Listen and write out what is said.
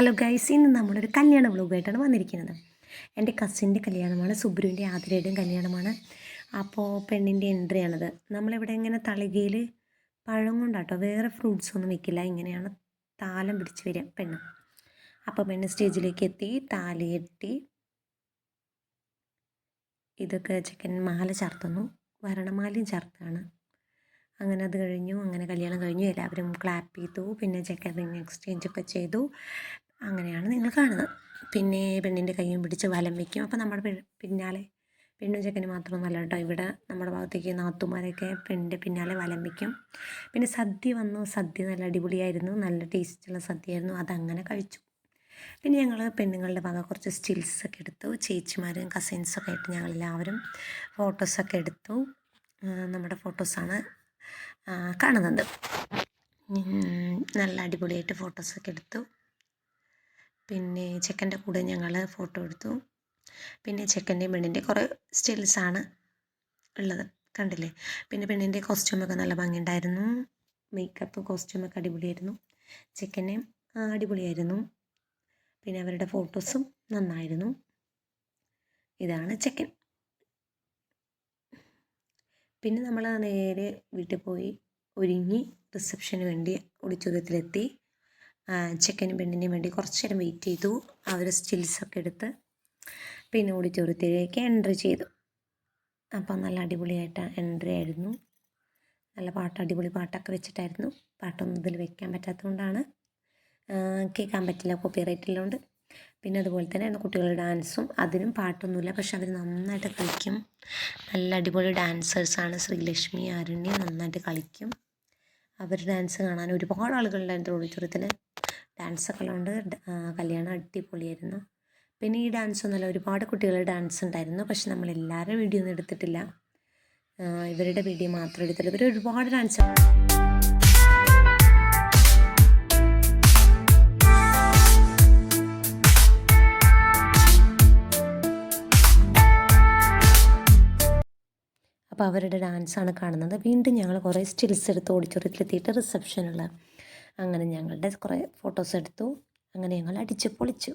Hello guys ഇന്ന് നമ്മളൊരു കല്യാണ വ്ലോഗായിട്ടാണ് വന്നിരിക്കുന്നത്. എന്റെ കസിന്റെ കല്യാണമാണ് സുബ്രുവിന്റെ ആതിരയുടെയും കല്യാണമാണ്. അപ്പോൾ പെണ്ണിന്റെ എൻട്രി ആണത് നമ്മളിവിടെ ഇങ്ങനെ തളികയിൽ പഴം കൊണ്ടാട്ടോ വേറെ ഫ്രൂട്ട്സ് ഒന്നും വെക്കില്ല. ഇങ്ങനെയാണ് താലം പിടിച്ച് വരിക പെണ്ണ്. അപ്പോൾ പെണ്ണ് സ്റ്റേജിലേക്ക് എത്തി താലി ഇതൊക്കെ ചിക്കൻ മാല ചേർത്തുന്നു. വരണമാലയും ചാർത്താണ് അങ്ങനെ അത് കഴിഞ്ഞു അങ്ങനെ കല്യാണം കഴിഞ്ഞു. എല്ലാവരും ക്ലാപ്പ് ചെയ്തു. പിന്നെ ചെക്കൻ റിങ് എക്സ്ചേഞ്ച് ഒക്കെ ചെയ്തു. അങ്ങനെയാണ് നിങ്ങൾ കാണുന്നത്. പിന്നെ പെണ്ണിന്റെ കൈയും പിടിച്ച് വലം വയ്ക്കും അപ്പോൾ നമ്മുടെ പിന്നാലെ പെണ്ണും ചെക്കന് മാത്രമൊന്നുമല്ല കേട്ടോ. ഇവിടെ നമ്മുടെ ഭാഗത്തേക്ക് നാത്തുമാരൊക്കെ പെണ്ണിന്റെ പിന്നാലെ വലം വയ്ക്കും പിന്നെ സദ്യ വന്നു. സദ്യ നല്ല അടിപൊളിയായിരുന്നു. നല്ല ടേസ്റ്റുള്ള സദ്യയായിരുന്നു. അതങ്ങനെ കഴിച്ചു. പിന്നെ ഞങ്ങൾ പെണ്ണുങ്ങളുടെ ഭാഗം കുറച്ച് സ്റ്റിൽസൊക്കെ എടുത്തു. ചേച്ചിമാരും കസിൻസൊക്കെ ആയിട്ട് ഞങ്ങളെല്ലാവരും ഫോട്ടോസൊക്കെ എടുത്തു. നമ്മുടെ ഫോട്ടോസാണ് കാണുന്നത്. നല്ല അടിപൊളിയായിട്ട് ഫോട്ടോസൊക്കെ എടുത്തു. പിന്നെ ചെക്കന്റെ കൂടെ ഞങ്ങൾ ഫോട്ടോ എടുത്തു. പിന്നെ ചെക്കന്റെയും പെണ്ണിന്റെ കുറേ സ്റ്റിൽസാണ് ഉള്ളത്. കണ്ടില്ലേ? പിന്നെ പെണ്ണിന്റെ കോസ്റ്റ്യൂമൊക്കെ നല്ല ഭംഗിയുണ്ടായിരുന്നു. മേക്കപ്പ് കോസ്റ്റ്യൂമൊക്കെ അടിപൊളിയായിരുന്നു. ചെക്കന്റെയും അടിപൊളിയായിരുന്നു. പിന്നെ അവരുടെ ഫോട്ടോസും നന്നായിരുന്നു. ഇതാണ് ചെക്കൻ. പിന്നെ നമ്മൾ നേരെ വീട്ടിൽ പോയി ഒരുങ്ങി റിസപ്ഷന് വേണ്ടി ആ, ചെക്കനും പെണ്ണിനും വേണ്ടി കുറച്ച് നേരം വെയിറ്റ് ചെയ്തു. അവർ സ്റ്റിൽസൊക്കെ എടുത്ത് പിന്നെ ഓഡിറ്റോറിയത്തിലേക്ക് എൻട്രി ചെയ്തു. അപ്പോൾ നല്ല അടിപൊളിയായിട്ട് എൻട്രി ആയിരുന്നു. നല്ല പാട്ട് അടിപൊളി പാട്ടൊക്കെ വെച്ചിട്ടായിരുന്നു. പാട്ടൊന്നും ഇതിൽ വെക്കാൻ പറ്റാത്തതുകൊണ്ടാണ് കേൾക്കാൻ പറ്റില്ല കോപ്പി റൈറ്റ് പിന്നെ അതുപോലെ തന്നെ കുട്ടികളുടെ ഡാൻസും അതിനും പാട്ടൊന്നുമില്ല പക്ഷെ അവർ നന്നായിട്ട് കളിക്കും. നല്ല അടിപൊളി ഡാൻസേഴ്സാണ് ശ്രീലക്ഷ്മി ആരുണ്യ നന്നായിട്ട് കളിക്കും. അവർ ഡാൻസ് കാണാൻ ഒരുപാട് ആളുകളുണ്ടായിരുന്നു ഓഡിറ്റോറിയത്തിൽ ഡാൻസൊക്കെ ഉള്ളതുകൊണ്ട് കല്യാണം അടിപൊളിയായിരുന്നു. പിന്നെ ഈ ഡാൻസ് ഒന്നുമല്ല ഒരുപാട് കുട്ടികളുടെ ഡാൻസ് ഉണ്ടായിരുന്നു പക്ഷെ നമ്മൾ എല്ലാവരുടെ വീഡിയോ ഒന്നും എടുത്തിട്ടില്ല. ഇവരുടെ വീഡിയോ മാത്രം എടുത്തില്ല. ഇവർ ഒരുപാട് ഡാൻസ് അപ്പോൾ അവരുടെ ഡാൻസാണ് കാണുന്നത്. വീണ്ടും ഞങ്ങൾ കുറേ സ്റ്റിൽസ് എടുത്ത് ഓഡിറ്റോറിയത്തിലെത്തിയിട്ട് റിസപ്ഷനുള്ള അങ്ങനെ ഞങ്ങളുടെ കുറേ ഫോട്ടോസ് എടുത്തു. അങ്ങനെ ഞങ്ങൾ അടിച്ച് പൊളിച്ചു.